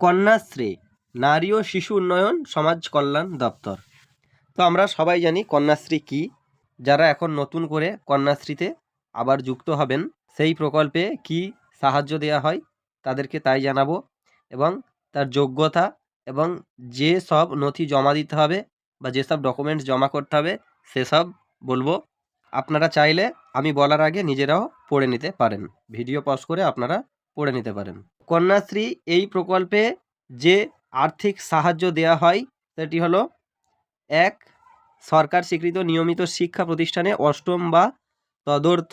কন্যাশ্রী, নারী ও শিশু উন্নয়ন সমাজ কল্যাণ দপ্তর। তো আমরা সবাই জানি কন্যাশ্রী কী। যারা এখন নতুন করে কন্যাশ্রীতে আবার যুক্ত হবেন, সেই প্রকল্পে কি সাহায্য দেওয়া হয় তাদেরকে তাই জানাব এবং তার যোগ্যতা এবং যে সব নথি জমা দিতে হবে বা যেসব ডকুমেন্টস জমা করতে হবে সেসব বলব। আপনারা চাইলে আমি বলার আগে নিজেরাও পড়ে নিতে পারেন। ভিডিও পজ করে আপনারা পড়ে নিতে পারেন। কন্যাশ্রী এই প্রকল্পে যে আর্থিক সাহায্য দেওয়া হয়, সেটি হলো, এক, সরকার স্বীকৃত নিয়মিত শিক্ষা প্রতিষ্ঠানে অষ্টম বা তদর্থ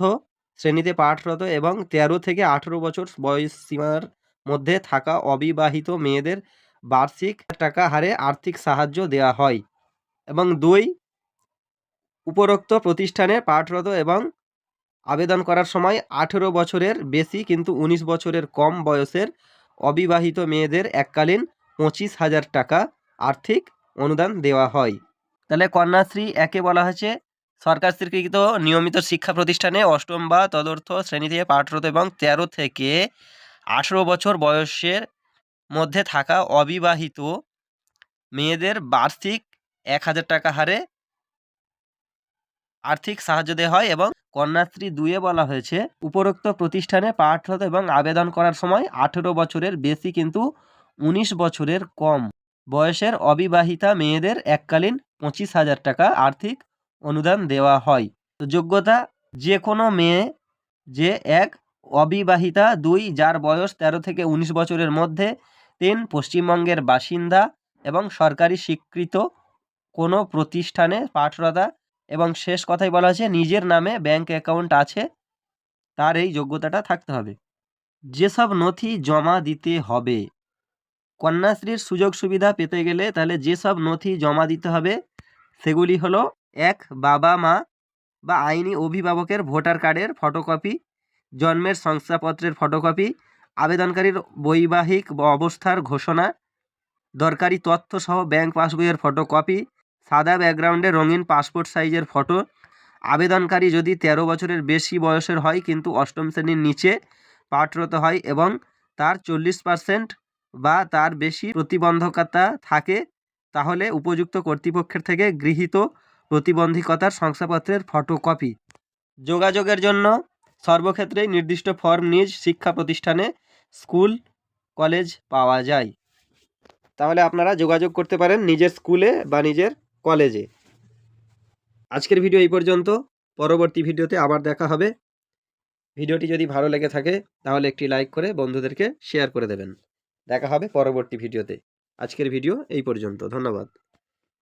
শ্রেণীতে পাঠরত এবং তেরো থেকে আঠেরো বছর বয়স সীমার মধ্যে থাকা অবিবাহিত মেয়েদের বার্ষিক টাকা হারে আর্থিক সাহায্য দেওয়া হয়। এবং দুই, উপরোক্ত প্রতিষ্ঠানে পাঠরত এবং আবেদন করার সময় আঠেরো বছরের বেশি কিন্তু উনিশ বছরের কম বয়সের অবিবাহিত মেয়েদের এককালীন পঁচিশ হাজার টাকা আর্থিক অনুদান দেওয়া হয়। তাহলে কন্যাশ্রী একে বলা হয়েছে। সরকার স্বীকৃত নিয়মিত শিক্ষা প্রতিষ্ঠানে অষ্টম বা তদর্থ শ্রেণি থেকে পাঠরত এবং তেরো থেকে আঠেরো বছর বয়সের মধ্যে থাকা অবিবাহিত মেয়েদের বার্ষিক এক হাজার টাকা হারে আর্থিক সাহায্য দেওয়া হয় এবং কন্যাশ্রী দুয়ে বলা হয়েছে, উপরোক্ত প্রতিষ্ঠানে পাঠরত এবং আবেদন করার সময় আঠেরো বছরের বেশি কিন্তু উনিশ বছরের কম। বয়সের অবিবাহিতা মেয়েদের এককালীন পঁচিশ হাজার টাকা আর্থিক অনুদান দেওয়া হয়। তো যোগ্যতা যে কোনো মেয়ে যে এক অবিবাহিতা দুই, যার বয়স তেরো থেকে উনিশ বছরের মধ্যে, তিন পশ্চিমবঙ্গের বাসিন্দা এবং সরকারি স্বীকৃত কোনো প্রতিষ্ঠানে পাঠরতা এবং শেষ কথাই বলা আছে নিজের নামে ব্যাংক অ্যাকাউন্ট আছে, তার এই যোগ্যতাটা থাকতে হবে। যেসব নথি জমা দিতে হবে, কন্যাশ্রীর সুযোগ সুবিধা পেতে গেলে তাহলে যেসব নথি জমা দিতে হবে, সেগুলি হলো, এক, বাবা মা বা আইনি অভিভাবকের ভোটার কার্ডের ফটোকপি জন্মের শংসাপত্রের ফটোকপি আবেদনকারীর বৈবাহিক অবস্থার ঘোষণা, দরকারি তথ্য সহ ব্যাংক পাসবইয়ের ফটোকপি সাদা ব্যাকগ্রাউন্ডে রঙিন পাসপোর্ট সাইজের ফটো। আবেদনকারী যদি তেরো বছরের বেশি বয়সের হয়, কিন্তু অষ্টম শ্রেণির নিচে পাঠরত হয় এবং তার চল্লিশ পার্সেন্ট বা তার বেশি প্রতিবন্ধকতা থাকে, তাহলে উপযুক্ত কর্তৃপক্ষের থেকে গৃহীত প্রতিবন্ধকতার শংসাপত্রের ফটোকপি। যোগাযোগের জন্য সর্বক্ষেত্রেই নির্দিষ্ট ফর্ম নিজ শিক্ষা প্রতিষ্ঠানে, স্কুল, কলেজ পাওয়া যায়। তাহলে আপনারা যোগাযোগ করতে পারেন নিজের স্কুলে বা নিজের কলেজে। আজকের ভিডিও এই পর্যন্ত। পরবর্তী ভিডিওতে আবার দেখা হবে। ভিডিওটি যদি ভালো লেগে থাকে, তাহলে একটি লাইক করে বন্ধুদেরকে শেয়ার করে দেবেন। দেখা হবে পরবর্তী ভিডিওতে। আজকের ভিডিও এই পর্যন্ত। ধন্যবাদ।